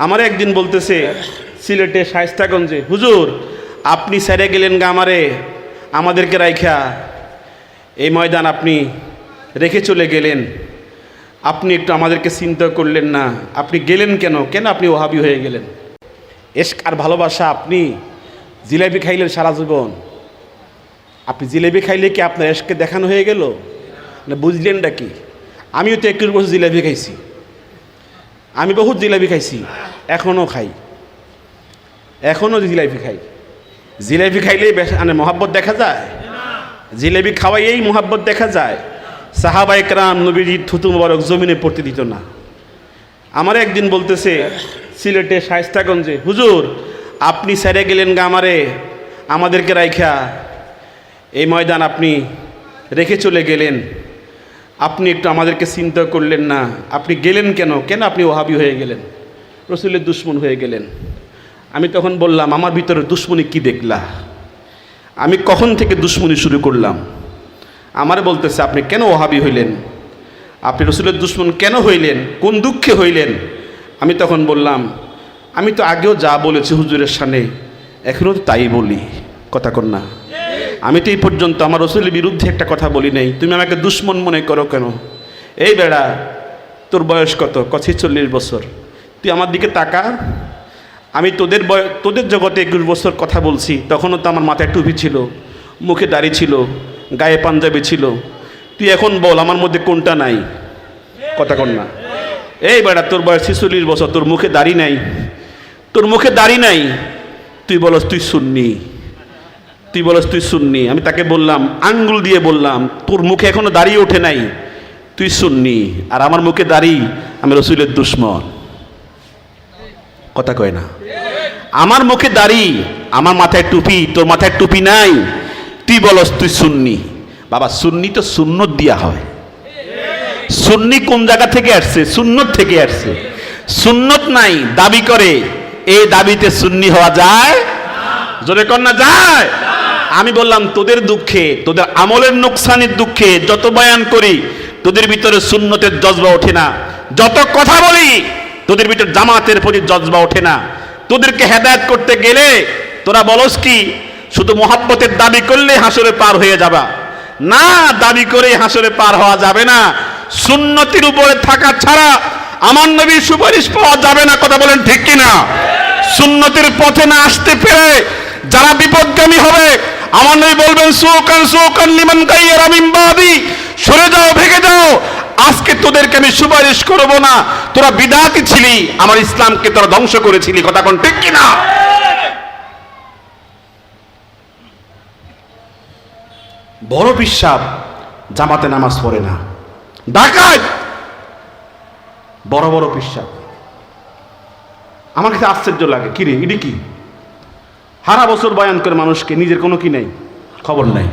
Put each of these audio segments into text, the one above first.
আমার একদিন বলতেছে, সিলেটে শায়স্তাগঞ্জে, হুজুর, আপনি সেরে গেলেন গা আমারে, আমাদেরকে রাইখা। এই ময়দান আপনি রেখে চলে গেলেন। আপনি একটু আমাদেরকে চিন্তা করলেন না। আপনি গেলেন কেন? কেন আপনি ওহাবি হয়ে গেলেন? এসক আর ভালোবাসা আপনি জিলাপি খাইলেন সারা জীবন। আপনি জিলেবি খাইলে কি আপনার এসকে দেখানো হয়ে গেল? না বুঝলেনটা কি? আমিও তো একুশ বছর জিলাপি খাইছি। আমি বহুত জিলাপি খাইছি এখনও খাই। এখনও জিলাপি খাই। জিলাপি খাইলেই বেশ মানে মহাব্বত দেখা যায়। জিলেবি খাওয়াইয়েই মোহাব্বত দেখা যায়। সাহাবা একরাম নবীজি থুতু মোবারক জমিনে পড়তে দিত না। আমার একদিন বলতেছে, সিলেটে শায়স্তাগঞ্জে, হুজুর, আপনি সেরে গেলেন গা আমারে, আমাদেরকে রাইখা। এই ময়দান আপনি রেখে চলে গেলেন। আপনি একটু আমাদেরকে চিন্তা করলেন না। আপনি গেলেন কেন? কেন আপনি ওহাবি হয়ে গেলেন? রসুলের দুশ্মন হয়ে গেলেন। আমি তখন বললাম, আমার ভিতরে দুশ্মনী কি দেখলা? আমি কখন থেকে দুশ্মনী শুরু করলাম? আমার বলতেছে, আপনি কেন ওহাবি হইলেন? আপনি রসুলের দুশ্মন কেন হইলেন? কোন দুঃখে হইলেন? আমি তখন বললাম, আমি তো আগেও যা বলেছি হুজুরের সামনে এখনও তাই বলি। কথা কন্যা আমি তো এই পর্যন্ত আমার রসুলের বিরুদ্ধে একটা কথা বলি নাই। তুমি আমাকে দুশ্মন মনে করো কেন? এই বেড়া, তোর বয়স কত? কছি চল্লিশ বছর। তুই আমার দিকে তাকা। আমি তোদের বয়, তোদের জগতে একুশ বছর কথা বলছি। তখনও তো আমার মাথায় টুপি ছিল, মুখে দাড়ি ছিল, গায়ে পাঞ্জাবি ছিল। তুই এখন বল, আমার মধ্যে কোনটা নাই? কথা কর না। এই বেড়া, তোর বয়স ছিচল্লিশ বছর, তোর মুখে দাড়ি নাই। তোর মুখে দাড়ি নাই। তুই বলস, তুই শুননি তুই বলস তুই শুননি আমি তাকে বললাম, আঙ্গুল দিয়ে বললাম, তোর মুখে এখনও দাঁড়িয়ে ওঠে নাই। তুই শুননি আর আমার মুখে দাড়ি, আমি রসুলের দুশ্মন। কথা কয় না। আমার মুখে দাড়ি, আমার মাথায় টুপি, তোর মাথায় টুপি নাই। তুই বলস তুই শুননি বাবা, সুন্নি তো সুন্নত দিয়া হয়। সুন্নি কোন জায়গা থেকে আসছে? সুন্নত থেকে আসছে। সুন্নত নাই, দাবি করে এই দাবিতে সুন্নি হওয়া যায়? জোরে না, যায়? আমি বললাম, তোদের দুঃখে, তোদের আমলের নোকসানের দুঃখে যত বয়ান করি, তোদের ভিতরে সুন্নতের জজবা ওঠে না। যত কথা বলি, তোদের ভিতরে জামাতের প্রতি জজবা ওঠে না। তোদেরকে হেদায়ত করতে গেলে তোরা বলস কি, শুধু মোহাব্বতের দাবি করলে হাসরে পার হয়ে যাবা। না, দাবি করে হাসরে পার হওয়া যাবে না। সুন্নতির উপরে থাকা ছাড়া আমার নবীর সুপারিশ পাওয়া যাবে না। কথা বলেন ঠিক কিনা? সুন্নতির পথে না আসতে পেরে যারা বিপদগামী হবে আমার নবী বলবেন, সুকান সুকান লিমান গাইয়ার আমিন বাদি। সরে যাও ভেগে যাও। আজকে তোদেরকে আমি সুপারিশ করব না। তোরা বিদাতি ছিলি, আমার ইসলামকে তোরা ধ্বংস করেছিলি। কথা কোন ঠিক কিনা? বড় বিশ্বাস জামাতে নামাজ পড়ে না। ডাকাত! বড় বড় বিশ্বাস আমার কাছে আশ্চর্য লাগে। কিরে এটি কি? হারা বছর বয়ান করে মানুষকে, নিজের কোনো কি নেই? খবর নাই।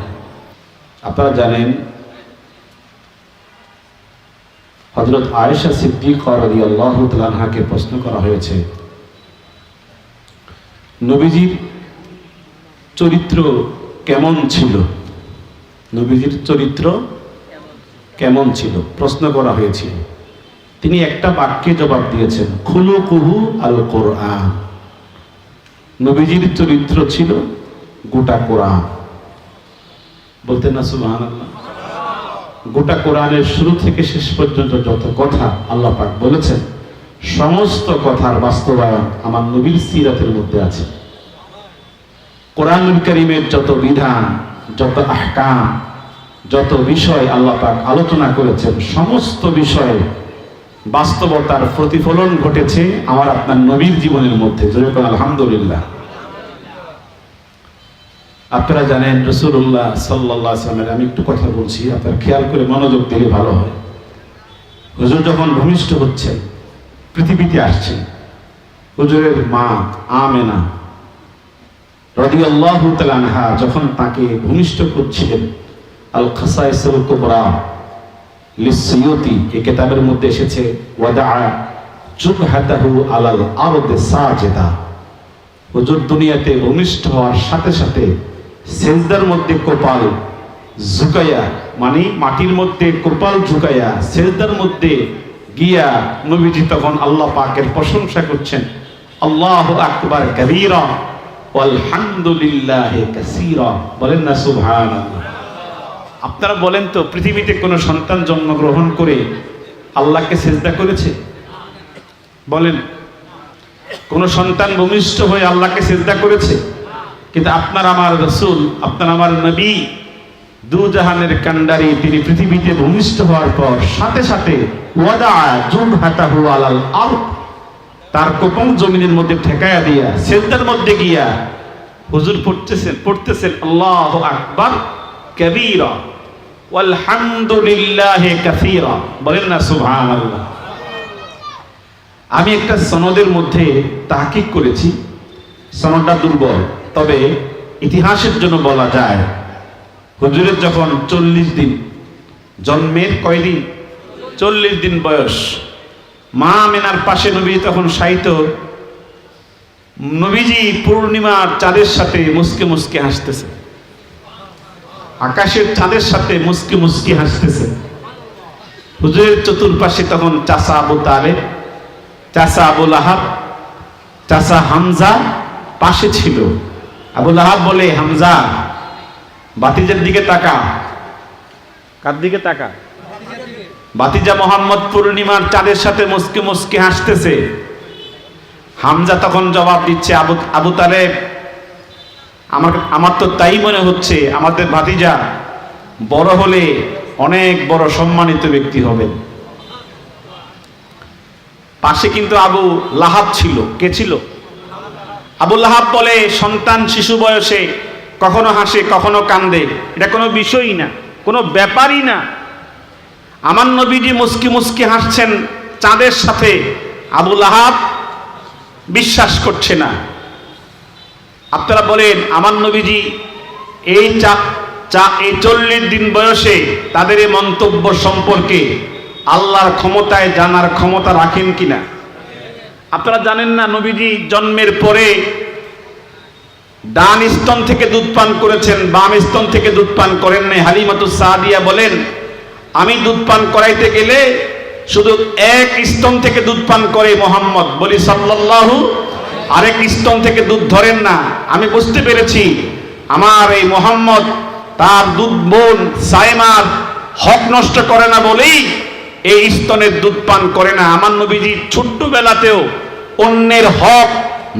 আপনারা জানেন হজরত আয়েশা সিদ্দিক রাদি আল্লাহ প্রশ্ন করা হয়েছে, নবীজির চরিত্র কেমন ছিল? নবীজির চরিত্র কেমন ছিল? প্রশ্ন করা হয়েছিল তিনি একটা বাক্যে জবাব দিয়েছেন খুলু কুহু আল কোরআন নবীজির চরিত্র ছিল গোটা কোরআন। বলতেন না সুবাহান গোটা কোরআনের শুরু থেকে শেষ পর্যন্ত যত কথা আল্লাহ পাক বলেছেন, সমস্ত কথার বাস্তবায়ন আমার নবীর সিরাতের মধ্যে আছে। কোরআন করিমের যত বিধান, যত আহকাম, যত বিষয় আল্লাহ পাক আলোচনা করেছেন, সমস্ত বিষয়ে বাস্তবতার প্রতিফলন ঘটেছে আমার আপনার নবীর জীবনের মধ্যে। আলহামদুলিল্লাহ। আপনারা জানেন রসুল্লাহ সাল্লাহ আসলামের আমি একটু কথা বলছি, আপনারা খেয়াল করে মনোযোগ দিলে ভালো হয়। হুজুর যখন ভূমিষ্ঠ হচ্ছে পৃথিবীতে আসছে হুজুরের মা আমেনা রদি আল্লাহ যখন তাকে ভূমিষ্ঠ করছিলেন আল খাসাইসুল কুবরা লিসিয়তি এই কেতাবের মধ্যে এসেছে ওয়াদা জুবহাতাহু আলাল আরদে সাজেদা। হুজুর দুনিয়াতে ভূমিষ্ঠ হওয়ার সাথে সাথে সেজদার মধ্যে কোপাল ঝুকাইয়া মানে মাটির মধ্যে কোপাল ঝুকাইয়া, সেজদার মধ্যে গিয়া নবীজি তখন আল্লাহ পাকের প্রশংসা করছেন, আল্লাহ আকবার কবীরা আলহামদুলিল্লাহ কাসীরা। বলেন না, সুবহানাল্লাহ। আপনারা বলেন তো, পৃথিবীতে কোনো সন্তান জন্মগ্রহণ করে আল্লাহকে সেজদা করেছে? বলেন। কোন সন্তান ভূমিষ্ঠ হয়ে আল্লাহকে সেজদা করেছে? কিন্তু আপনার আমার রসুল, আপনার আমার নবী, দু জাহানের কান্ডারি তিনি পৃথিবীতে ভূমিষ্ঠ হওয়ার পর সাথে সাথে তার কোপং জমিনের মধ্যে ঠেকায়া দিয়া সেজদার মধ্যে গিয়া হুজুর পড়তেছেন পড়তেছেন, আল্লাহ আকবার। কবীরা ওয়ালহামদুলিল্লাহ কাসীরা বলেন না, সুবহানাল্লাহ। আমি একটা সনদের মধ্যে তাহকিক করেছি। সনদটা দুর্বল। তবে ইতিহাসের জন্য বলা যায়, হুজুরের যখন চল্লিশ দিন, জন্মের কয়দিন? চল্লিশ দিন বয়স। মা মেনার পাশে নবী তখন সাহিত্য নবীজি পূর্ণিমার চাঁদের সাথে মুসকে মুসকে হাসতেছে। আকাশের চাঁদের সাথে মুসকে মুসকে হাসতেছে। হুজুরের চতুর্পাশে তখন চাষা আবু তালেব চাষা আবুল আহাব চাষা হামজা পাশে ছিল। আবুল আহাব বলে হামজা বাতিজের দিকে তাকা। কার দিকে তাকা? বাতিজা মোহাম্মদ পূর্ণিমার চাঁদের সাথে মুসকে মুসকে হাসতেছে। হামজা তখন জবাব দিচ্ছে আবু আবু তালেব আমার আমার তো তাই মনে হচ্ছে, আমাদের ভাতিজা বড় হলে অনেক বড় সম্মানিত ব্যক্তি হবেন। পাশে কিন্তু আবু লাহাব ছিল। কে ছিল? আবু লাহাব বলে, সন্তান শিশু বয়সে কখনো হাসে, কখনো কান্দে। এটা কোনো বিষয়ই না, কোনো ব্যাপারই না। আমার নবীজি মুস্কি মুস্কি হাসছেন, চাঁদের সাথে আবু লাহাব বিশ্বাস করছে না। আপনারা বলেন, আমার নবীজি এই চা চা, এই চল্লিশ দিন বয়সে তাদের এই মন্তব্য সম্পর্কে আল্লাহর ক্ষমতায় জানার ক্ষমতা রাখেন কিনা? আপনারা জানেন না, নবীজি জন্মের পরে ডান স্তন থেকে দুধ পান করেছেন, বাম স্তন থেকে দুধ পান করেন নাই। হালিমাতুস সাদিয়া বলেন, আমি দুধ পান করাইতে গেলে শুধু এক স্তন থেকে দুধ পান করে মোহাম্মদ। বলি, সাল্লাল্লাহু আরেক স্তন থেকে দুধ ধরেন না, আমি বুঝতে পেরেছি। আমার এই মোহাম্মদ, তার দুধ বোন সাইমার হক নষ্ট করে না বলেই এই স্তনের দুধ পান করে না। আমার নবীজি ছোট্টবেলাতেও অন্যের হক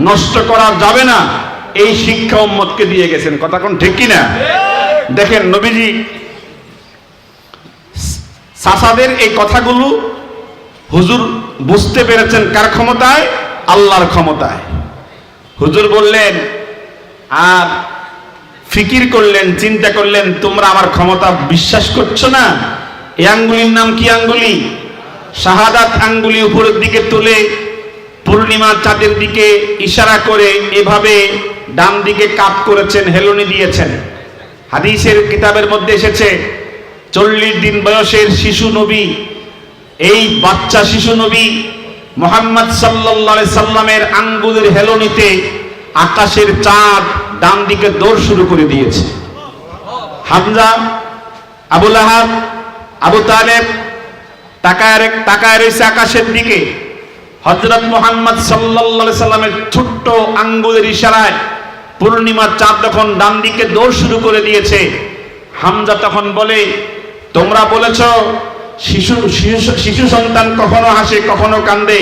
নষ্ট করা যাবে না, এই শিক্ষা উম্মতকে দিয়ে গেছেন। কথা কোন ঠিক কিনা? দেখেন নবীজি সাসাদের এই কথাগুলো হুজুর বুঝতে পেরেছেন কার ক্ষমতায়? আল্লাহর ক্ষমতায়। হুজুর বললেন, আর ফিকির করলেন, চিন্তা করলেন, তোমরা আমার ক্ষমতা বিশ্বাস করছ না? এই আঙ্গুলির নাম কি আঙ্গুলি? শাহাদাত আঙ্গুলি উপরের দিকে তুলে পূর্ণিমা চাঁদের দিকে ইশারা করে এভাবে ডান দিকে কাপ করেছেন, হেলুনি দিয়েছেন। হাদিসের কিতাবের মধ্যে এসেছে, চল্লিশ দিন বয়সের শিশু নবী, এই বাচ্চা শিশু নবী মোহাম্মদ সাল্লাহ সাল্লামের আঙ্গুলের হেলনিতে আকাশের চাঁদ ডান দিকে দৌড় শুরু করে দিয়েছে। হামজা আবুল আহাব আবু তালেব তাকায় তাকায় রয়েছে আকাশের দিকে। হজরত মোহাম্মদ সাল্লাহ সাল্লামের ছোট্ট আঙ্গুলের ইশারায় পূর্ণিমার চাঁদ তখন ডান দিকে দৌড় শুরু করে দিয়েছে, হামজা তখন বলে, তোমরা বলেছ শিশু শিশু সন্তান কখনো হাসে, কখনো কান্দে।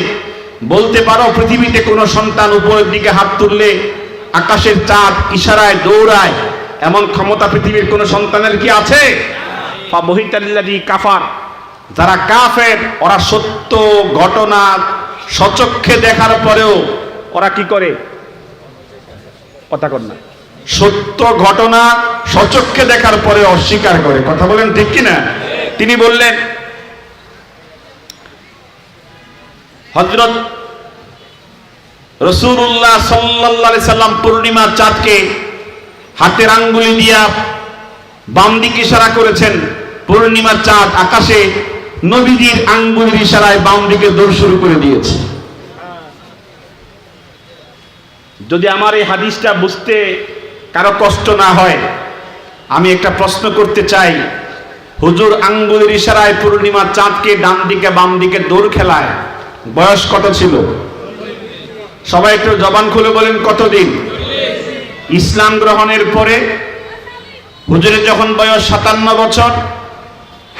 বলতে পারো, পৃথিবীতে কোনো সন্তান উপরের দিকে হাত তুললে, আকাশের চাঁদ ইশারায় দৌড়ায়, এমন ক্ষমতা পৃথিবীর কোনো সন্তানের কি আছে? কাফার। যারা কাফের, ওরা সত্য ঘটনা সচক্ষে দেখার পরেও ওরা কি করে? কথা কর না। সত্য ঘটনা সচক্ষে দেখার পরে অস্বীকার করে। কথা বলেন ঠিক কিনা? তিনি বললেন হজরত রসুল্লাহ সাল্লাহ সাল্লাম পূর্ণিমার চাঁদকে হাতের আঙ্গুলি দিয়া বাম দিকে ইশারা করেছেন। পূর্ণিমার চাঁদ আকাশে নবীজির আঙ্গুলির ইশারায় বাম দিকে দৌড় শুরু করে দিয়েছে। যদি আমার এই হাদিসটা বুঝতে কারও কষ্ট না হয়, আমি একটা প্রশ্ন করতে চাই। হুজুর আঙ্গুলের ইশারায় পূর্ণিমার চাঁদকে ডান দিকে বাম দিকে দৌড় খেলায় বয়স কত ছিল? সবাই একটু জবান খুলে বলেন, কতদিন? ইসলাম গ্রহণের পরে হুজুরের যখন বয়স সাতান্ন বছর,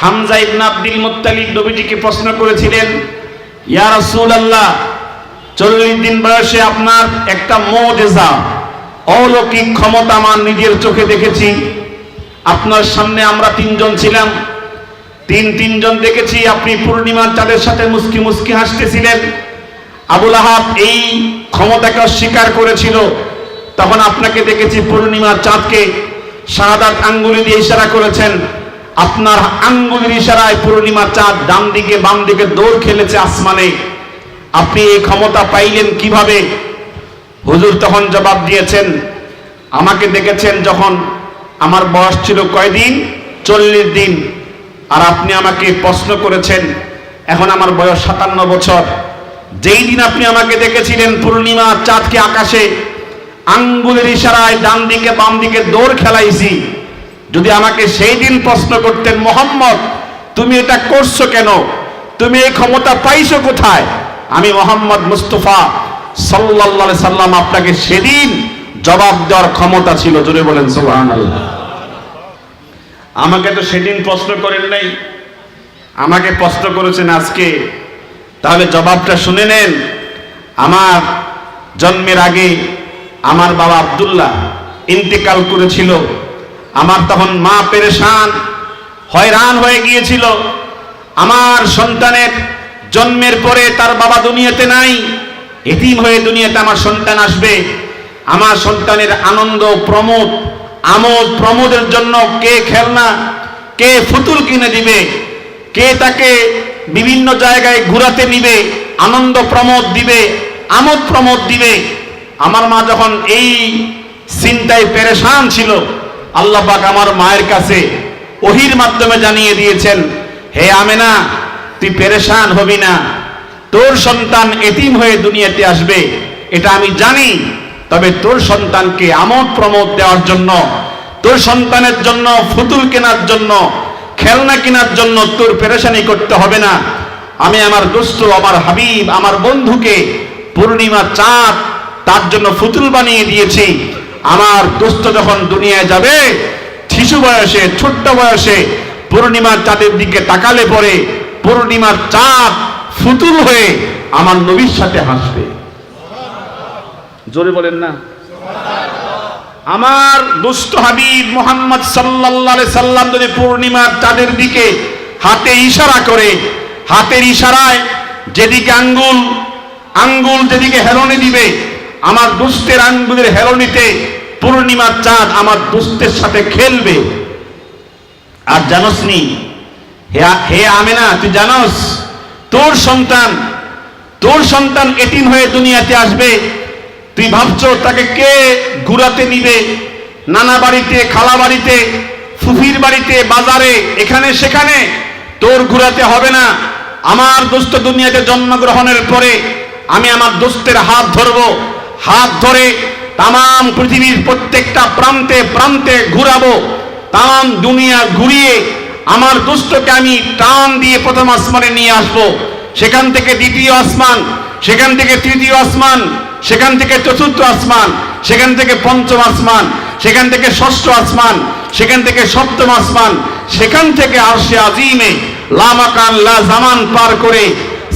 হামজা ইবন আব্দুল মুত্তালিব নবীজিকে প্রশ্ন করেছিলেন, ইয়া রাসূলুল্লাহ, চল্লিশ দিন বয়সে আপনার একটা মোজেজা, অলৌকিক ক্ষমতা আমার নিজের চোখে দেখেছি। আপনার সামনে আমরা তিনজন ছিলাম তিন তিনজন দেখেছি আপনি পূর্ণিমার চাঁদের সাথে মুস্কি মুস্কি হাসতেছিলেন। আবুল আহাব এই ক্ষমতাকে অস্বীকার করেছিল। তখন আপনাকে দেখেছি পূর্ণিমার চাঁদকে শাহাদাত আঙ্গুলি দিয়ে ইশারা করেছেন। আপনার আঙ্গুলির ইশারায় পূর্ণিমার চাঁদ ডান দিকে, বাম দিকে দৌড় খেলেছে আসমানে। আপনি এই ক্ষমতা পাইলেন কীভাবে? হুজুর তখন জবাব দিয়েছেন, আমাকে দেখেছেন যখন আমার বয়স ছিল কয়দিন? চল্লিশ দিন। আর আপনি আমাকে প্রশ্ন করেছেন, এখন আমার বয়স সাতান্ন বছর। যেই দিন আপনি আমাকে দেখেছিলেন পূর্ণিমা চাঁদকে আকাশে, আঙ্গুলের ইশারায় ডান দিকে বাম দিকে দৌড় খেলাইছি, যদি আমাকে সেই দিন প্রশ্ন করতেন, মোহাম্মদ, তুমি এটা করছ কেন? তুমি এই ক্ষমতা পাইছো কোথায়? আমি মোহাম্মদ মুস্তফা সাল্লাল্লাহু সাল্লাম আপনাকে সেদিন জবাব দেওয়ার ক্ষমতা ছিল, জোরে বলেন, সুবহানাল্লাহ। আমাকে তো সেদিন প্রশ্ন করেন নাই। আমাকে প্রশ্ন করেছেন আজকে। তাহলে জবাবটা শুনে নেন। আমার জন্মের আগে আমার বাবা আব্দুল্লাহ ইন্তেকাল করেছিল। আমার তখন মা পেরেশান, হয়রান হয়ে গিয়েছিল। আমার সন্তানের জন্মের পরে তার বাবা দুনিয়াতে নাই। এতিম হয়ে দুনিয়াতে আমার সন্তান আসবে। আমার সন্তানের আনন্দ প্রমোদ আমোদ প্রমোদের জন্য কে খেলনা, কে ফুতুল কিনে দিবে, কে তাকে বিভিন্ন জায়গায় ঘুরাতে নিবে, আনন্দ প্রমোদ দিবে, আমোদ প্রমোদ দিবে। আমার মা যখন এই চিন্তায় পেরেশান ছিল, আল্লাহ পাক আমার মায়ের কাছে ওহির মাধ্যমে জানিয়ে দিয়েছেন, হে আমেনা, তুই পেরেশান হবি না। তোর সন্তান এতিম হয়ে দুনিয়াতে আসবে। এটা আমি জানি। তবে তোর সন্তানকে আমোদ প্রমোদ দেওয়ার জন্য, তোর সন্তানের জন্য, ফুতুল কেনার জন্য, খেলনা কেনার জন্য তোর পেরেশানি করতে হবে না। আমি আমার দোস্ত, আমার হাবিব, আমার বন্ধুকে পূর্ণিমা চাঁদ তার জন্য ফুতুল বানিয়ে দিয়েছি। আমার দোস্ত যখন দুনিয়ায় যাবে, শিশু বয়সে, ছোট্ট বয়সে পূর্ণিমার চাঁদের দিকে তাকালে পরে পূর্ণিমার চাঁদ ফুতুল হয়ে আমার নবীর সাথে হাসবে। জোরে বলেন না। আমার দুষ্ট হাবিব মোহাম্মদ সাল্লাল্লাহু সাল্লাম যদি পূর্ণিমার চাঁদের দিকে হাতে ইশারা করে, হাতের ইশারায় যেদিকে আঙ্গুল আঙ্গুল যেদিকে হেলনে দিবে, আমার দুষ্টের আঙ্গুলের হেলনিতে পূর্ণিমার চাঁদ আমার দুষ্টের সাথে খেলবে। আর জানোস নি হে আমেনা, তুই জানোস, তোর সন্তান তোর সন্তান এতিম হয়ে দুনিয়াতে আসবে তুই ভাবছ তাকে কে ঘুরাতে নিবে? নানা বাড়িতে, খালা বাড়িতে, ফুফির বাড়িতে, বাজারে, এখানে, সেখানে? তোর ঘুরাতে হবে না। আমার দোস্ত দুনিয়াতে জন্মগ্রহণের পরে আমি আমার দোস্তের হাত ধরবো। হাত ধরে তাম পৃথিবীর প্রত্যেকটা প্রান্তে প্রান্তে ঘুরাবো। তাম দুনিয়া ঘুরিয়ে আমার দোস্তকে আমি টান দিয়ে প্রথম আসমানে নিয়ে আসব। সেখান থেকে দ্বিতীয় আসমান, সেখান থেকে তৃতীয় আসমান সেখান থেকে চতুর্থ আসমান, সেখান থেকে পঞ্চম আসমান, সেখান থেকে ষষ্ঠ আসমান, সেখান থেকে সপ্তম আসমান, সেখান থেকে আরশে আজিমে লামাকান লা জামান পার করে,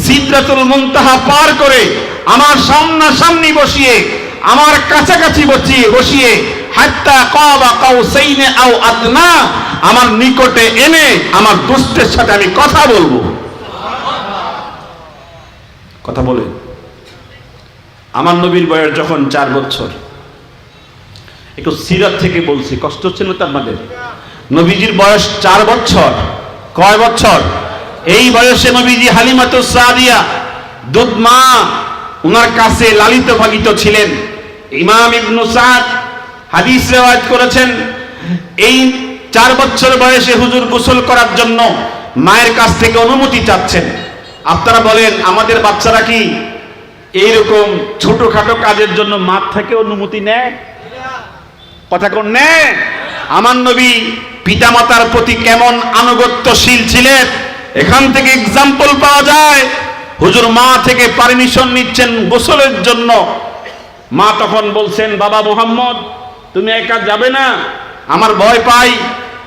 সিদ্রাতুল মুনতাহা পার করে, আমার সামনাসামনি বসিয়ে, আমার কাছাকাছি বসিয়ে বসিয়ে, হাত্তা কাবা কাউসাইনে আও আদনা, আমার নিকটে এনে আমার দুষ্টের সাথে আমি কথা বলব। কথা বলে আমার নবীর বয়স যখন চার বছর, একটু সিরাত থেকে বলছি, কষ্ট হচ্ছে না তো নবীজির বয়স চার বছর, কয় বছর? এই বয়সে নবীজি হালিমাতু সাদিয়া, দুধ মা, উনার কাছে লালিত ভাগিত ছিলেন। ইমাম ইবনু সাদ হাদিস রেওয়ায়ত করেছেন, এই চার বছর বয়সে হুজুর গোসল করার জন্য মায়ের কাছ থেকে অনুমতি চাচ্ছেন। আপনারা বলেন, আমাদের বাচ্চারা কি এইরকম ছোটখাটো কাজের জন্য মাঠ থেকে অনুমতি নেয়? কথা কোন নেয় আমার নবী পিতামাতার প্রতি কেমন আনুগত্যশীল ছিলেন? এখান থেকে এক্সাম্পল পাওয়া যায়। হুজুর মা থেকে পারমিশন নিচ্ছেন গোসলের জন্য। মা তখন বলছেন, বাবা মোহাম্মদ, তুমি একা যাবে না। আমার ভয় পাই।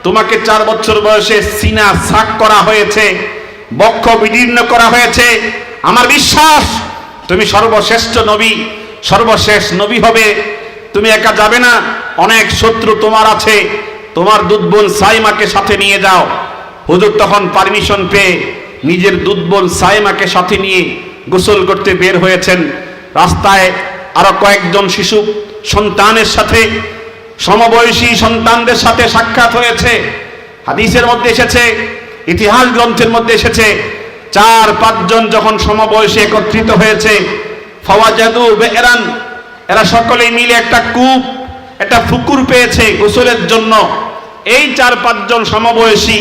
তোমাকে চার বছর বয়সে সিনা সাক করা হয়েছে, বক্ষ বিদীর্ণ করা হয়েছে। আমার বিশ্বাস তুমি সর্বশ্রেষ্ঠ নবী, সর্বশেষ নবী হবে। তুমি একা যাবে না, অনেক শত্রু তোমার আছে। তোমার দুধবোন সাইমাকে সাথে নিয়ে যাও। হুজুর তখন পারমিশন পেয়ে নিজের দুধবোন সাইমাকে সাথে নিয়ে গোসল করতে বের হয়েছেন। রাস্তায় আরও কয়েকজন শিশু সন্তানের সাথে, সমবয়সী সন্তানদের সাথে সাক্ষাৎ হয়েছে। হাদিসের মধ্যে এসেছে, ইতিহাস গ্রন্থের মধ্যে এসেছে চার, পাঁচজন যখন সমবয়সে একত্রিত হয়েছে, ফওয়াজাদু বেরান এরা সকলেই মিলে একটা কূপ, একটা পুকুর পেয়েছে গোসলের জন্য। এই চার, পাঁচজন সমবয়সী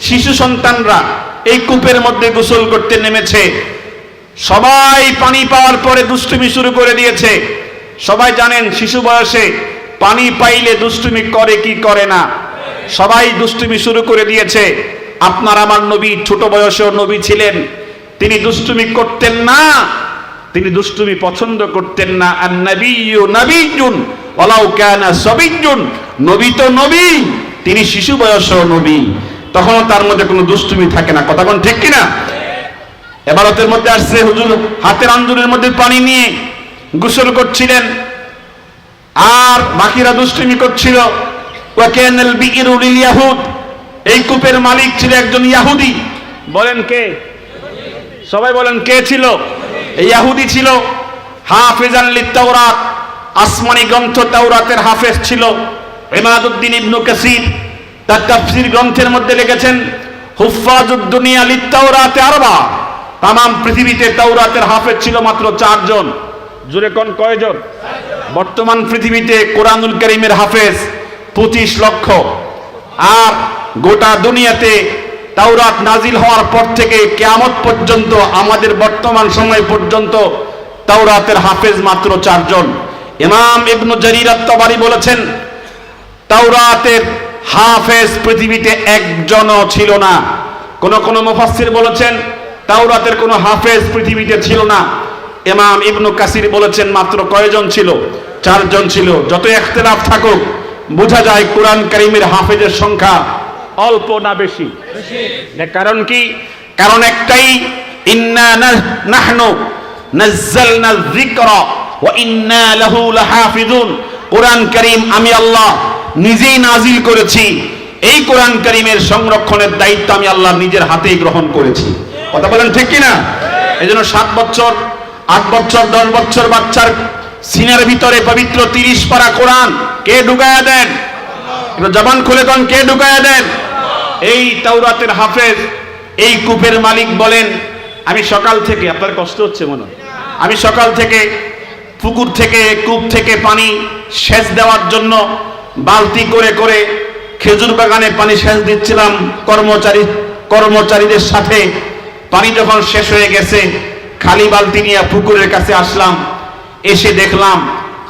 শিশু সন্তানরা এই কূপের মধ্যে গোসল করতে নেমেছে। সবাই পানি পাওয়ার পরে দুষ্টুমি শুরু করে দিয়েছে। সবাই জানেন শিশু বয়সে পানি পাইলে দুষ্টুমি করে কি করে না। সবাই দুষ্টুমি শুরু করে দিয়েছে। আপনার আমার নবী, ছোট বয়সেও নবী ছিলেন। তিনি দুষ্টুমি করতেন না। তিনি দুষ্টুমি পছন্দ করতেন না। আর নবীও নবীজুন ওলাউ কানা সবিজুন নবী তো নবী, তিনি শিশু বয়সেও নবী। তখনও তার মধ্যে কোনো দুষ্টুমি থাকে না। কথা কোন ঠিক কিনা? এবারতের মধ্যে আসছে হুজুর, হাতের আঞ্জুরের মধ্যে পানি নিয়ে গোসল করছিলেন। আর বাকিরা দুষ্টুমি করছিল। ওয়াকানাল বিইরু লিল ইয়াহুদ এই কূপের মালিক ছিল একজন ইয়াহুদি। বলেন কে? সবাই বলেন কে ছিল? এই ইয়াহুদি ছিল হাফেজান লিত্তাওরাত আসমানি গ্রন্থ তাওরাতের হাফেজ ছিল। ইমাদুদ্দিন ইবনু কাসির তার তাফসীর গ্রন্থের মধ্যে লিখেছেন হুফাজুদ দুনিয়া লিত্তাওরাতে আরবা। তামাম পৃথিবীতে তাওরাতের হাফেজ ছিল মাত্র চারজন। জুড়ে কোন কয়জন? বর্তমান পৃথিবীতে কোরআনুল করিমের হাফেজ পঁচিশ লক্ষ। আর গোটা দুনিয়াতে তাওরাত নাজিল হওয়ার পর থেকে কেয়ামত পর্যন্ত, আমাদের বর্তমান সময় পর্যন্ত তাওরাতের হাফেজ মাত্র চারজন। ইমাম ইবনু জারির আত্তাবারি বলেছেন, তাওরাতের হাফেজ পৃথিবীতে একজনও ছিল না। কোন কোন মুফাসসির বলেছেন, তাওরাতের কোনো হাফেজ পৃথিবীতে ছিল না। ইমাম ইবনু কাসির বলেছেন, মাত্র কয়জন ছিল? চারজন ছিল। যত ইখতিলাফ থাকুক, বোঝা যায় কোরআন কারীমের হাফেজের সংখ্যা অল্প না বেশি? কারণ কি? কারণ একটাই ইন্না নাহনু নাজ্জালনা যিকরা ওয়া ইন্না লাহু লাহাফিজুন কোরআন কারীম আমি আল্লাহ নিজেই নাজিল করেছি। এই কোরআন কারীমের সংরক্ষণের দায়িত্ব আমি আল্লাহ নিজের হাতেই গ্রহণ করেছি। কথা বলেন ঠিক কি না এই জন্য সাত বছর আট বছর দশ বছর বাচ্চার সিনার ভিতরে পবিত্র তিরিশ পারা কোরআন কে ঢুকায়া দেন? জবান খুলে কোন কে ঢুকায়া দেন? এই তাওরাতের হাফেজ, এই কূপের মালিক বলেন, আমি সকাল থেকে, আপনার কষ্ট হচ্ছে মনে আমি সকাল থেকে পুকুর থেকে, কূপ থেকে পানি সেচ দেওয়ার জন্য বালতি করে করে খেজুর বাগানে পানি সেচ দিচ্ছিলাম। কর্মচারী, কর্মচারীদের সাথে পানি যখন শেষ হয়ে গেছে, খালি বালতি নিয়ে পুকুরের কাছে আসলাম, এসে দেখলাম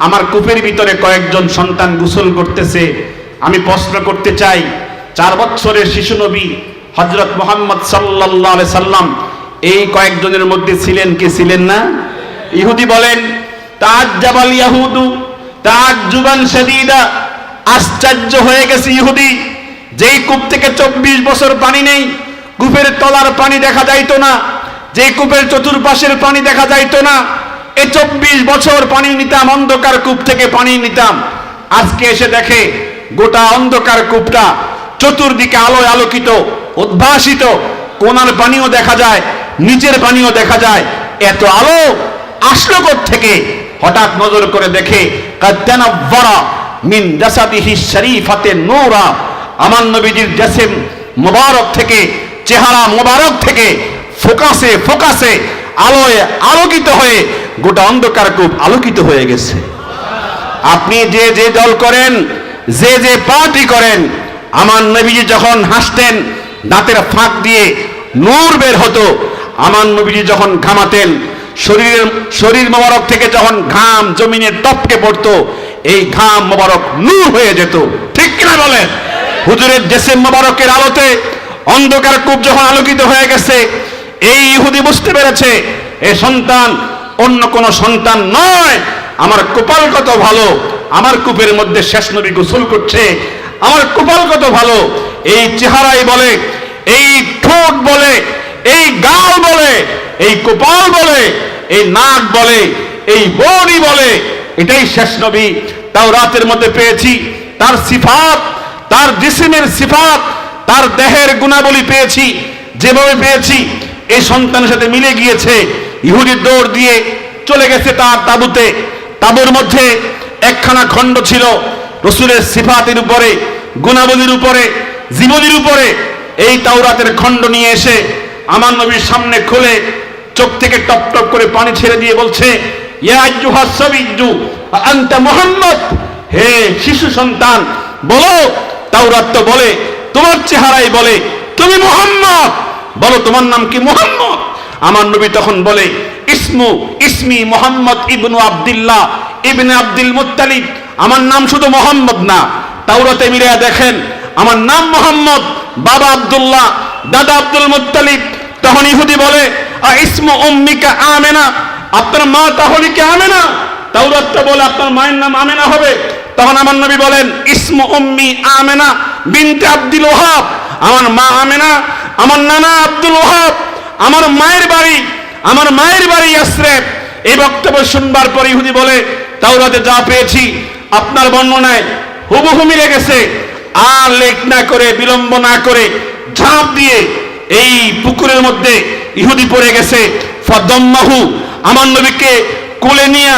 আমার কূপের ভিতরে কয়েকজন সন্তান গোসল করতেছে। আমি প্রশ্ন করতে চাই চার বছরের শিশু নবী হজরত মোহাম্মদ সাল্লাহ সাল্লাম, এই কয়েকজনের মধ্যে ছিলেন কি ছিলেন না? ইহুদি বলেন তাজ জাবাল ইয়াহুদু তাজ জুবান শাদীদা, আশ্চর্য হয়ে গেছে ইহুদি। যেই কূপ থেকে চব্বিশ বছর পানি নেই, কূপের তলার পানি দেখা যাইতো না। যে কূপের চতুর্পাশের পানি দেখা যাইতো না, এ চব্বিশ বছর পানি নিতাম, অন্ধকার কূপ থেকে পানি নিতাম। আজকে এসে দেখে গোটা অন্ধকার কূপটা চতুর্দিকে আলোয় আলোকিত, উদ্ভাসিত। কোনার পানিও দেখা যায়, নিচের পানিও দেখা যায়। এত আলো আসলো থেকে হঠাৎ নজর করে দেখে কাদ্দানাব্বারা মিন জাসাদিহি শরীফাতে নূরা। আমার নবীজির জাসেম মোবারক থেকে, চেহারা মোবারক থেকে ফোকাসে ফোকাসে আলোয় আলোকিত হয়ে গোটা অন্ধকার কূপ আলোকিত হয়ে গেছে। আপনি যে যে দল করেন, যে যে পার্টি করেন আমার নবীজি যখন হাসতেন, দাঁতের ফাঁক দিয়ে নূর বের হতো। আমার নবীজি যখন ঘামাতেন, শরীরের, শরীর মোবারক থেকে যখন ঘাম জমিনে টপকে পড়তো, এই ঘাম মোবারক নূর হয়ে যেত। ঠিক কিনা বলেন? হুজুরের জেসে মোবারকের আলোতে অন্ধকার কূপ যখন আলোকিত হয়ে গেছে, এই ইহুদি বুঝতে পেরেছে, এ সন্তান অন্য কোন সন্তান নয়। আমার কপাল কত ভালো, আমার কূপের মধ্যে শেষ নবী গোসল করছে আমার কপাল কত ভালো? এই চেহারাই বলে, এই ঠোঁট বলে, এই গাল বলে, এই কপাল বলে, এই নাক বলে, এই বড়ি বলে, এটাই শেষ নবী। তাও রাতের মধ্যে পেয়েছি তার সিফাত, তার জিসিমের সিফাত, তার দেহের গুণাবলী পেয়েছি, যেভাবে পেয়েছি, এই সন্তানের সাথে মিলে গিয়েছে। ইহুদির দৌড় দিয়ে চলে গেছে তার তাবুতে। তাবুর মধ্যে একখানা খণ্ড ছিল রসুলের সিফাতের উপরে, গুণাবলীর উপরে, জীবনীর উপরে এই তাওরাতের খণ্ড নিয়ে এসে আমার নবীর সামনে খুলে চোখ থেকে টপ টপ করে পানি ছেড়ে দিয়ে বলছে মুহাম্মদ? হে শিশু সন্তান, বলো, তাওরাত তো বলে, তোমার চেহারাই বলে, তুমি মুহাম্মদ? বলো, তোমার নাম কি মুহাম্মদ? আমার নবী তখন বলে, ইসমু, ইসমি মোহাম্মদ ইবনু আব্দুল্লাহ, ইবনে আব্দুল মুত্তালিব। আমার নাম শুধু মোহাম্মদ না, তাওরাতে মিলিয়া দেখেন, আমার নাম মোহাম্মদ, বাবা আব্দুল্লাহ, দাদা আব্দুল মুত্তালিব। তখন ইহুদি বলে ইসমু উম্মিকা আমেনা? আপনার মা তাহলে কি আমেনা? তাওরাতটা বলে, আপনার মায়ের নাম আমেনা হবে? তখন আমার নবী বলেন, ইসমু উম্মি আমেনা বিনতে আব্দুল ওহাব। আমার মা আমেনা? আমার নানা আব্দুল ওহাব। আমার মায়ের বাড়ি। আমার মায়ের বাড়ি আশ্রেপ এই বক্তব্য শুনবার পর ইহুদি বলে, তাওরাতে যা পেয়েছি আপনার বর্ণনায় হুবহু মিলে গেছে। আর লেখ না করে, বিলম্ব না করে ঝাঁপ দিয়ে এই পুকুরের মধ্যে ইহুদি পড়ে গেছে। ফদম্মাহু, আমার নবীকে কোলে নিয়ে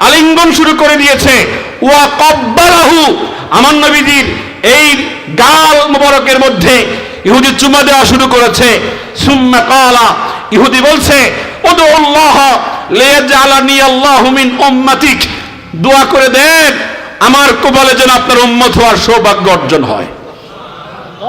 আলিঙ্গন শুরু করে দিয়েছে। ওয়া কব্বালাহু আমার নবীজির এই গাল মোবারকের মধ্যে ইহুদি চুমা দেওয়া শুরু করেছে। সুম্মা কালা, ইহুদি বলছে ওদু আল্লাহ লিয়াজআলানি আল্লাহু মিন উম্মাতিক। দোয়া করে দেন। আমার কপালে যেন আপনার উন্মত হওয়ার সৌভাগ্য অর্জন হয়।